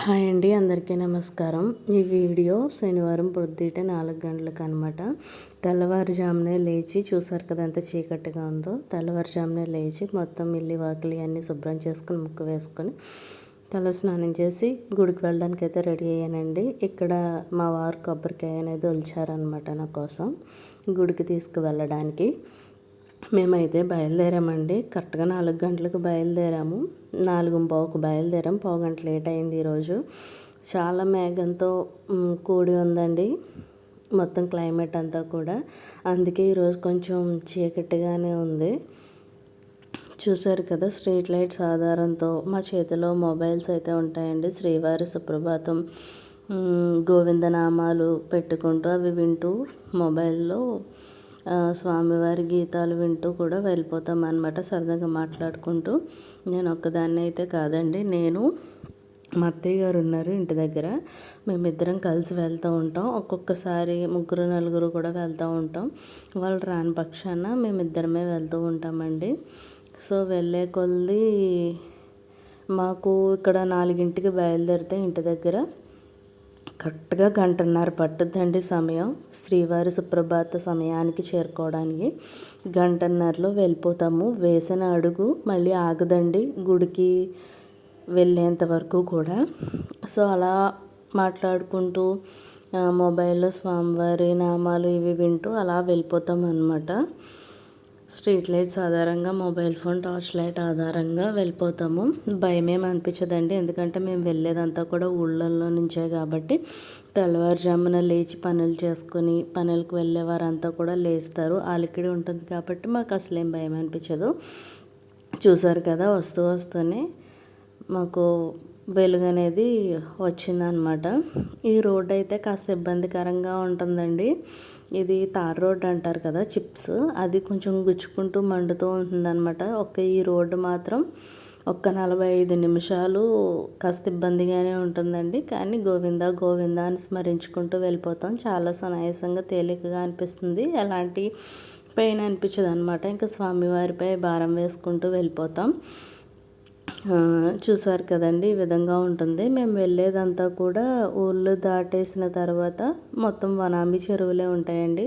Hi అండి అందరికీ నమస్కారం. ఈ వీడియో శనివారం పొద్దుటే నాలుగు గంటలకు అనమాట తెల్లవారుజామునే లేచి చూసారు కదా ఎంత చీకటిగా ఉందో. తెల్లవారుజామునే లేచి మొత్తం ఇల్లి వాకిలి అన్నీ శుభ్రం చేసుకుని ముక్కు వేసుకొని తల స్నానం చేసి గుడికి వెళ్ళడానికి అయితే రెడీ అయ్యానండి. ఇక్కడ మా వారు కొబ్బరికాయ అనేది ఒలిచారనమాట నా కోసం గుడికి తీసుకువెళ్ళడానికి. మేమైతే బయలుదేరామండి. కరెక్ట్గా నాలుగు గంటలకు బయలుదేరాము. నాలుగు పావుకు బయలుదేరాం. పావు గంట లేట్ అయింది ఈరోజు చాలా మేఘంతో కూడి ఉందండి. మొత్తం క్లైమేట్ అంతా కూడా. అందుకే ఈరోజు కొంచెం చీకటిగానే ఉంది. చూశారు కదా స్ట్రీట్ లైట్స్ ఆధారంతో మా చేతిలో మొబైల్స్ అయితే ఉంటాయండి. శ్రీవారి సుప్రభాతం గోవిందనామాలు పెట్టుకుంటూ అవి వింటూ మొబైల్లో స్వామివారి గీతాలు వింటూ కూడా వెళ్ళిపోతాం అనమాట సరదాగా మాట్లాడుకుంటూ. నేను ఒక్కదాన్ని అయితే కాదండి నేను మా అత్తయ్య గారు ఉన్నారు ఇంటి దగ్గర. మేమిద్దరం కలిసి వెళ్తూ ఉంటాం ఒక్కొక్కసారి ముగ్గురు నలుగురు కూడా వెళ్తూ ఉంటాం. వాళ్ళు రాని పక్షాన మేమిద్దరమే వెళ్తూ ఉంటామండి. సో వెళ్ళే కొద్ది మాకు ఇక్కడ నాలుగింటికి బయలుదేరితే ఇంటి దగ్గర కరెక్ట్గా గంటన్నర పట్టుద్దండి సమయం. శ్రీవారి సుప్రభాత సమయానికి చేరుకోవడానికి గంటన్నరలో వెళ్ళిపోతాము. వేసిన అడుగు మళ్ళీ ఆగదండి గుడికి వెళ్ళేంత వరకు కూడా. సో అలా మాట్లాడుకుంటూ మొబైల్లో స్వామివారి నామాలు ఇవి వింటూ అలా వెళ్ళిపోతాం అనమాట స్ట్రీట్ లైట్స్ ఆధారంగా మొబైల్ ఫోన్ టార్చ్ లైట్ ఆధారంగా వెళ్ళిపోతాము. భయమేం అనిపించదండి. ఎందుకంటే మేము వెళ్ళేదంతా కూడా ఊళ్ళల్లో నుంచే కాబట్టి తెల్లవారుజామున లేచి పనులు చేసుకొని పనులకు వెళ్ళే వారంతా కూడా లేస్తారు. అలికిడి ఉంటుంది కాబట్టి మాకు అసలు ఏం భయం అనిపించదు చూసారు కదా వస్తూ వస్తూనే మాకు వెలుగు అనేది వచ్చిందనమాట. ఈ రోడ్ అయితే కాస్త ఇబ్బందికరంగా ఉంటుందండి. ఇది తార్ రోడ్ అంటారు కదా చిప్స్. అది కొంచెం గుచ్చుకుంటూ మండుతూ ఉంటుందన్నమాట ఒక ఈ రోడ్డు మాత్రం ఒక్క నలభై ఐదు నిమిషాలు కాస్త ఇబ్బందిగానే ఉంటుందండి. కానీ గోవింద గోవింద అని స్మరించుకుంటూ వెళ్ళిపోతాం. చాలా సునాయాసంగా తేలికగా అనిపిస్తుంది. ఎలాంటి పెయిన్ అనిపించదు అనమాట ఇంకా స్వామివారిపై భారం వేసుకుంటూ వెళ్ళిపోతాం. చూసారు కదండి ఈ విధంగా ఉంటుంది. మేము వెళ్ళేదంతా కూడా ఊళ్ళు దాటేసిన తర్వాత మొత్తం వనామి చెరువులే ఉంటాయండి.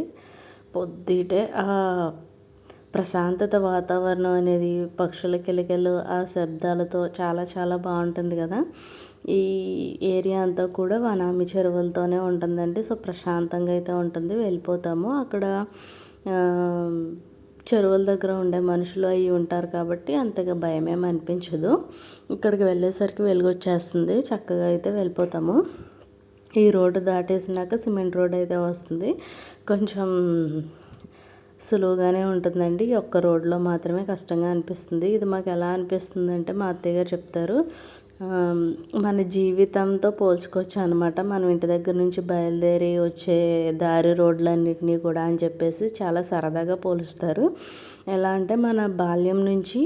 పొద్దుటే ఆ ప్రశాంతత వాతావరణం అనేది పక్షుల కిలకలు ఆ శబ్దాలతో చాలా చాలా బాగుంటుంది కదా. ఈ ఏరియా అంతా కూడా వనామి చెరువులతోనే ఉంటుందండి. సో ప్రశాంతంగా అయితే ఉంటుంది. వెళ్ళిపోతాము. అక్కడ చెరువుల దగ్గర ఉండే మనుషులు అవి ఉంటారు కాబట్టి అంతగా భయమేమి అనిపించదు. ఇక్కడికి వెళ్ళేసరికి వెలుగొచ్చేస్తుంది. చక్కగా అయితే వెళ్ళిపోతాము. ఈ రోడ్డు దాటేసినాక సిమెంట్ రోడ్ అయితే వస్తుంది. కొంచెం సులువుగానే ఉంటుందండి. ఒక్క రోడ్లో మాత్రమే కష్టంగా అనిపిస్తుంది. ఇది మాకు ఎలా అనిపిస్తుంది అంటే మా అత్తయ్య గారు చెప్తారు. మన జీవితంతో పోల్చుకోవచ్చు అనమాట మనం ఇంటి దగ్గర నుంచి బయలుదేరి వచ్చే దారి రోడ్లన్నింటినీ కూడా అని చెప్పేసి చాలా సరదాగా పోలుస్తారు. ఎలా అంటే మన బాల్యం నుంచి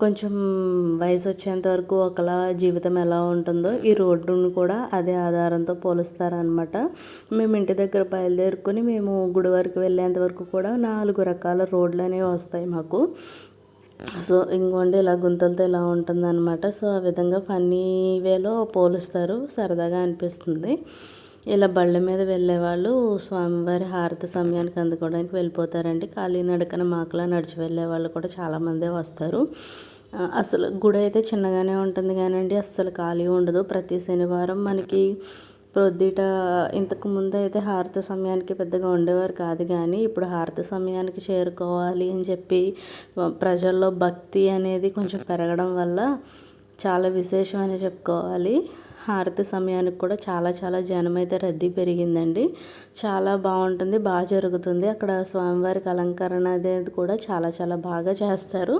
కొంచెం వయసు వచ్చేంత వరకు ఒకలా జీవితం ఎలా ఉంటుందో ఈ రోడ్డును కూడా అదే ఆధారంతో పోలుస్తారనమాట మేము ఇంటి దగ్గర బయలుదేరుకొని మేము గుడి వరకు వెళ్ళేంత వరకు కూడా నాలుగు రకాల రోడ్లు అనేవి వస్తాయి మాకు. సో ఇంకోండి ఇలా గుంతలతో ఇలా ఉంటుందన్నమాట. సో ఆ విధంగా ఫన్నీ వేలో పోలుస్తారు. సరదాగా అనిపిస్తుంది. ఇలా బళ్ళ మీద వెళ్ళేవాళ్ళు స్వామివారి హారతి సమయానికి అందుకోవడానికి వెళ్ళిపోతారండి. ఖాళీ నడకన మాకలా నడిచి వెళ్ళే వాళ్ళు కూడా చాలామందే వస్తారు. అసలు గుడి అయితే చిన్నగానే ఉంటుంది కానండి. అస్సలు ఖాళీ ఉండదు. ప్రతి శనివారం మనకి ప్రొద్దుట ఇంతకు ముందు అయితే హారతి సమయానికి పెద్దగా ఉండేవారు కాదు కానీ ఇప్పుడు హారతి సమయానికి చేరుకోవాలి అని చెప్పి ప్రజల్లో భక్తి అనేది కొంచెం పెరగడం వల్ల చాలా విశేషం అని చెప్పుకోవాలి. హారతి సమయానికి కూడా చాలా చాలా జనం అయితే రద్దీ పెరిగిందండి. చాలా బాగుంటుంది బాగా జరుగుతుంది. అక్కడ స్వామివారికి అలంకరణ అనేది కూడా చాలా చాలా బాగా చేస్తారు.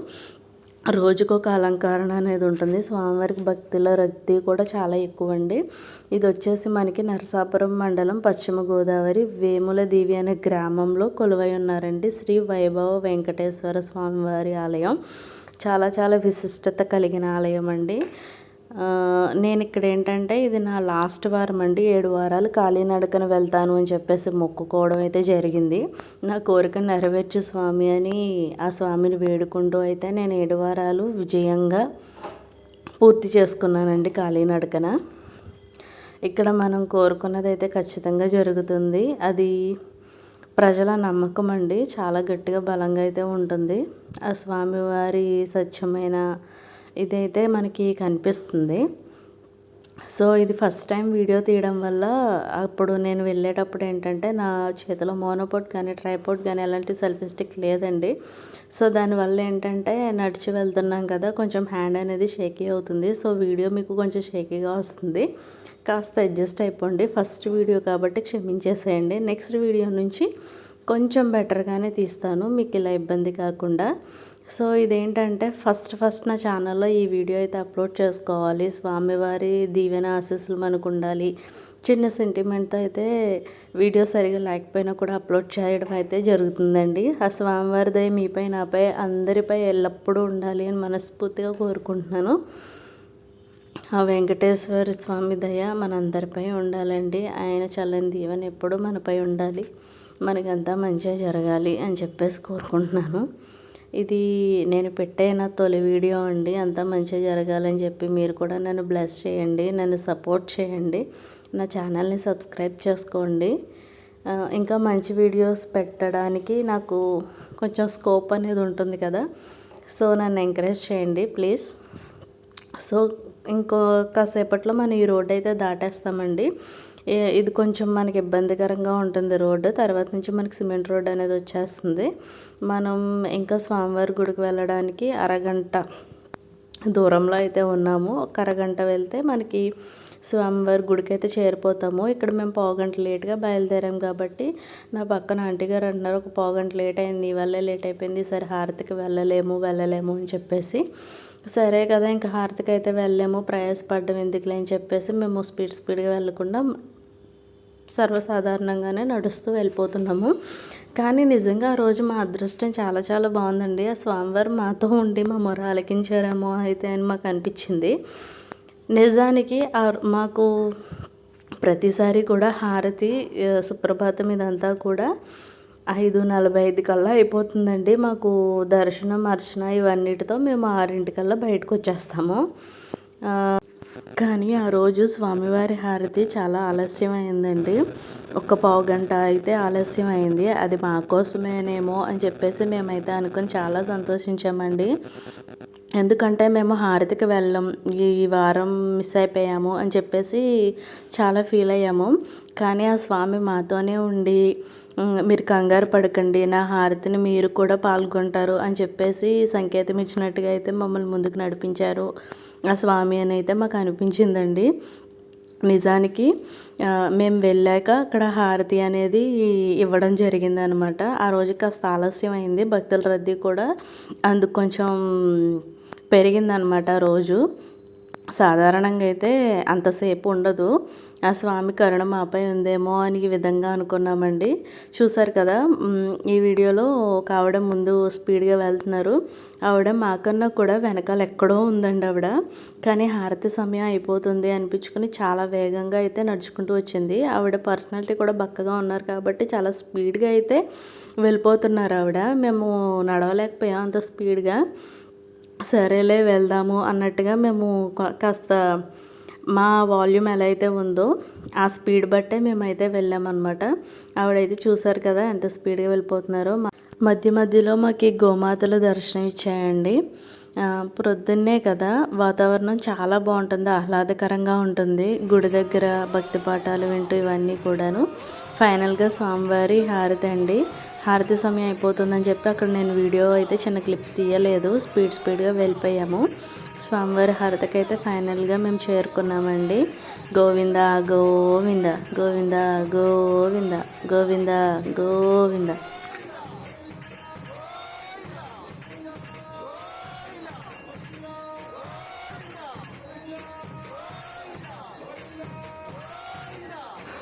రోజుకొక అలంకరణ అనేది ఉంటుంది. స్వామివారికి భక్తుల రక్తి కూడా చాలా ఎక్కువ అండి ఇది వచ్చేసి మనకి నరసాపురం మండలం పశ్చిమ గోదావరి వేముల దేవి అనే గ్రామంలో కొలువై ఉన్నారండి శ్రీ వైభవ వెంకటేశ్వర స్వామివారి ఆలయం. చాలా చాలా విశిష్టత కలిగిన ఆలయం అండి నేను ఇక్కడ ఏంటంటే ఇది నా లాస్ట్ వారం అండి ఏడు వారాలు కాలినడకన వెళ్తాను అని చెప్పేసి మొక్కుకోవడం అయితే జరిగింది. నా కోరిక నెరవేర్చు స్వామి అని ఆ స్వామిని వేడుకుంటూ అయితే నేను ఏడు వారాలు విజయంగా పూర్తి చేసుకున్నానండి కాలినడకన ఇక్కడ మనం కోరుకున్నది అయితే ఖచ్చితంగా జరుగుతుంది. అది ప్రజల నమ్మకం అండి. చాలా గట్టిగా బలంగా అయితే ఉంటుంది. ఆ స్వామివారి స్వచ్ఛమైన ఇదైతే మనకి కనిపిస్తుంది. సో ఇది ఫస్ట్ టైం వీడియో తీయడం వల్ల అప్పుడు నేను వెళ్ళేటప్పుడు ఏంటంటే నా చేతిలో మోనోపోట్ కానీ ట్రైపోట్ కానీ ఎలాంటి సెల్ఫీ స్టిక్ లేదండి. సో దానివల్ల ఏంటంటే నడిచి వెళ్తున్నాం కదా కొంచెం హ్యాండ్ అనేది షేకీ అవుతుంది. సో వీడియో మీకు కొంచెం షేకీగా వస్తుంది. కాస్త అడ్జస్ట్ అయిపోండి. ఫస్ట్ వీడియో కాబట్టి క్షమించేసేయండి. నెక్స్ట్ వీడియో నుంచి కొంచెం బెటర్గానే తీస్తాను. మీకు ఇలా ఇబ్బంది కాకుండా. సో ఇదేంటంటే ఫస్ట్ ఫస్ట్ నా ఛానల్లో ఈ వీడియో అయితే అప్లోడ్ చేసుకోవాలి. స్వామివారి దీవెన ఆశీస్సులు మనకు ఉండాలి. చిన్న సెంటిమెంట్తో అయితే వీడియో సరిగా లేకపోయినా కూడా అప్లోడ్ చేయడం అయితే జరుగుతుందండి. ఆ స్వామివారి దయ మీపై నాపై అందరిపై ఎల్లప్పుడూ ఉండాలి అని మనస్ఫూర్తిగా కోరుకుంటున్నాను. ఆ వెంకటేశ్వర స్వామి దయ మనందరిపై ఉండాలండి. ఆయన చల్లని దీవెన ఎప్పుడూ మనపై ఉండాలి. మనకంతా మంచిగా జరగాలి అని చెప్పేసి కోరుకుంటున్నాను. ఇది నేను పెట్టైన తొలి వీడియో అండి. అంతా మంచిగా జరగాలని చెప్పి మీరు కూడా నన్ను బ్లెస్ చేయండి నన్ను సపోర్ట్ చేయండి. నా ఛానల్ని సబ్స్క్రైబ్ చేసుకోండి. ఇంకా మంచి వీడియోస్ పెట్టడానికి నాకు కొంచెం స్కోప్ అనేది ఉంటుంది కదా. సో నన్ను ఎంకరేజ్ చేయండి ప్లీజ్. సో ఇంకో కాసేపట్లో మనం ఈ రోడ్ అయితే దాటేస్తామండి. ఇది కొంచెం మనకి ఇబ్బందికరంగా ఉంటుంది రోడ్డు. తర్వాత నుంచి మనకి సిమెంట్ రోడ్ అనేది వచ్చేస్తుంది. మనం ఇంకా స్వామివారి గుడికి వెళ్ళడానికి అరగంట దూరంలో అయితే ఉన్నాము. ఒక అరగంట వెళ్తే మనకి స్వామివారి గుడికి అయితే చేరిపోతాము. ఇక్కడ మేము పావుగంట లేట్గా బయలుదేరాం కాబట్టి నా పక్కన ఆంటీ గారు అంటున్నారు ఒక పావుగంట లేట్ అయింది వల్లే లేట్ అయిపోయింది సరే హారతికి వెళ్ళలేము వెళ్ళలేము అని చెప్పేసి. సరే కదా ఇంకా హారతికి అయితే వెళ్ళలేము ప్రయాసపడ్డం ఎందుకులే? అని చెప్పేసి మేము స్పీడ్ స్పీడ్గా వెళ్ళకుండా సర్వసాధారణంగానే నడుస్తూ వెళ్ళిపోతున్నాము. కానీ నిజంగా ఆ రోజు మా అదృష్టం చాలా చాలా బాగుందండి. ఆ స్వామివారు మాతో ఉండి మా మొర ఆలకించారేమో అయితే అని మాకు అనిపించింది. నిజానికి మాకు ప్రతిసారి కూడా హారతి సుప్రభాతం ఇదంతా కూడా ఐదు నలభై ఐదు కల్లా అయిపోతుందండి. మాకు దర్శనం అర్చన ఇవన్నిటితో మేము ఆరింటికల్లా బయటకు వచ్చేస్తాము. కానీ ఆ రోజు స్వామివారి హారతి చాలా ఆలస్యం అయిందండి ఒక పావు గంట అయితే ఆలస్యం అయింది అది మా కోసమేనేమో అని చెప్పేసి మేమైతే అనుకుని చాలా సంతోషించామండి. ఎందుకంటే మేము హారతికి వెళ్ళం ఈ వారం మిస్ అయిపోయాము అని చెప్పేసి చాలా ఫీల్ అయ్యాము. కానీ ఆ స్వామి మాతోనే ఉండి మీరు కంగారు పడకండి నా హారతిని మీరు కూడా పాల్గొంటారు అని చెప్పేసి సంకేతం ఇచ్చినట్టుగా అయితే మమ్మల్ని ముందుకు నడిపించారు. ఆ స్వామి అని అయితే మాకు అనిపించిందండి. నిజానికి మేము వెళ్ళాక అక్కడ హారతి అనేది ఇవ్వడం జరిగింది అనమాట ఆ రోజు కాస్త ఆలస్యం అయింది భక్తుల రద్దీ కూడా. అందుకు కొంచెం పెరిగిందనమాట రోజు. సాధారణంగా అయితే అంతసేపు ఉండదు. ఆ స్వామి కరుణ మాపై ఉందేమో అని ఈ విధంగా అనుకున్నామండి. చూసారు కదా ఈ వీడియోలో ఒక ఆవిడ ముందు స్పీడ్గా వెళ్తున్నారు. ఆవిడ మాకన్నా కూడా వెనకాల ఎక్కడో ఉందండి ఆవిడ. కానీ హారతి సమయం అయిపోతుంది అనిపించుకుని చాలా వేగంగా అయితే నడుచుకుంటూ వచ్చింది. ఆవిడ పర్సనాలిటీ కూడా బక్కగా ఉన్నారు కాబట్టి చాలా స్పీడ్గా అయితే వెళ్ళిపోతున్నారు ఆవిడ. మేము నడవలేకపోయాం అంత స్పీడ్గా. సరేలే వెళ్దాము అన్నట్టుగా మేము కాస్త మా వాల్యూమ్ ఎలా అయితే ఉందో ఆ స్పీడ్ బట్టే మేమైతే వెళ్ళామన్నమాట. ఆవిడైతే చూసారు కదా ఎంత స్పీడ్గా వెళ్ళిపోతున్నారో. మధ్య మధ్యలో మాకు గోమాతలు దర్శనం ఇచ్చాయండి. ప్రొద్దున్నే కదా వాతావరణం చాలా బాగుంటుంది ఆహ్లాదకరంగా ఉంటుంది. గుడి దగ్గర భక్తి పాఠాలు వింటూ ఇవన్నీ కూడాను. ఫైనల్గా స్వామివారి హారతి అండి. హారతి సమయం అయిపోతుందని చెప్పి అక్కడ నేను వీడియో అయితే చిన్న క్లిప్ తీయలేదు. స్పీడ్ స్పీడ్గా వెళ్ళిపోయాము. స్వామివారి హారతికి అయితే ఫైనల్గా మేము చేరుకున్నామండి. గోవింద గోవింద గోవింద గోవింద గోవింద గోవింద.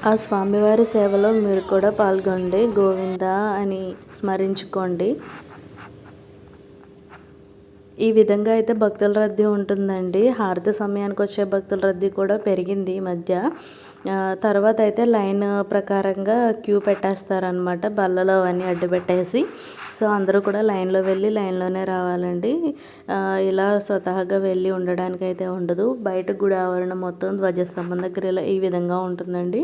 ఆ స్వామివారి సేవలో మీరు కూడా పాల్గొండి. గోవింద అని స్మరించుకోండి. ఈ విధంగా అయితే భక్తుల రద్దీ ఉంటుందండి. హారతి సమయానికి వచ్చే భక్తుల రద్దీ కూడా పెరిగింది ఈ మధ్య. తర్వాత అయితే లైన్ ప్రకారంగా క్యూ పెట్టేస్తారనమాట బల్లలో అవన్నీ అడ్డు పెట్టేసి. సో అందరూ కూడా లైన్లో వెళ్ళి లైన్లోనే రావాలండి. ఇలా స్వతహాగా వెళ్ళి ఉండడానికి అయితే ఉండదు. బయట గుడి ఆవరణ మొత్తం ధ్వజస్తంభం దగ్గర ఇలా ఈ విధంగా ఉంటుందండి.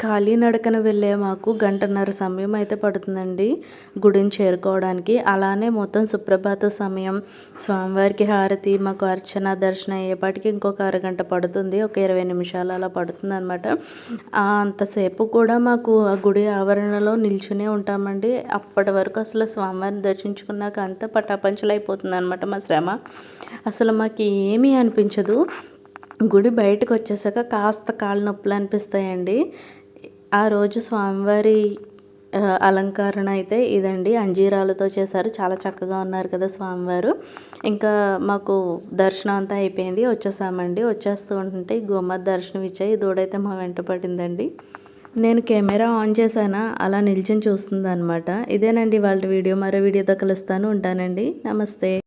ఖాళీ నడకన వెళ్ళే మాకు గంటన్నర సమయం అయితే పడుతుందండి. గుడిని చేరుకోవడానికి. అలానే మొత్తం సుప్రభాత సమయం. స్వామివారికి హారతి మాకు అర్చన దర్శనం అయ్యేపాటికి ఇంకొక అరగంట పడుతుంది. ఒక ఇరవై నిమిషాలు అలా పడుతుంది అనమాట అంతసేపు కూడా మాకు ఆ గుడి ఆవరణలో నిల్చునే ఉంటామండి. అప్పటి వరకు అసలు స్వామివారిని దర్శించుకున్నాక అంతా పటాపంచలు అయిపోతుంది అనమాట మా శ్రమ. అసలు మాకు ఏమీ అనిపించదు. గుడి బయటకు వచ్చేసాక కాస్త కాళ్ళు నొప్పులు అనిపిస్తాయండి. ఆ రోజు స్వామివారి అలంకరణ అయితే ఇదండి. అంజీరాలతో చేశారు. చాలా చక్కగా ఉన్నారు కదా స్వామివారు. ఇంకా మాకు దర్శనం అంతా అయిపోయింది. వచ్చేసామండి. వచ్చేస్తూ ఉంటుంటే గోమాత దర్శనం ఇచ్చాయి దూడైతే మా వెంట పడిందండి. నేను కెమెరా ఆన్ చేశానా? అలా నిల్చొని చూస్తుంది అనమాట ఇదేనండి వాళ్ళ వీడియో. మరో వీడియోతో కలుస్తాను. ఉంటానండి. నమస్తే.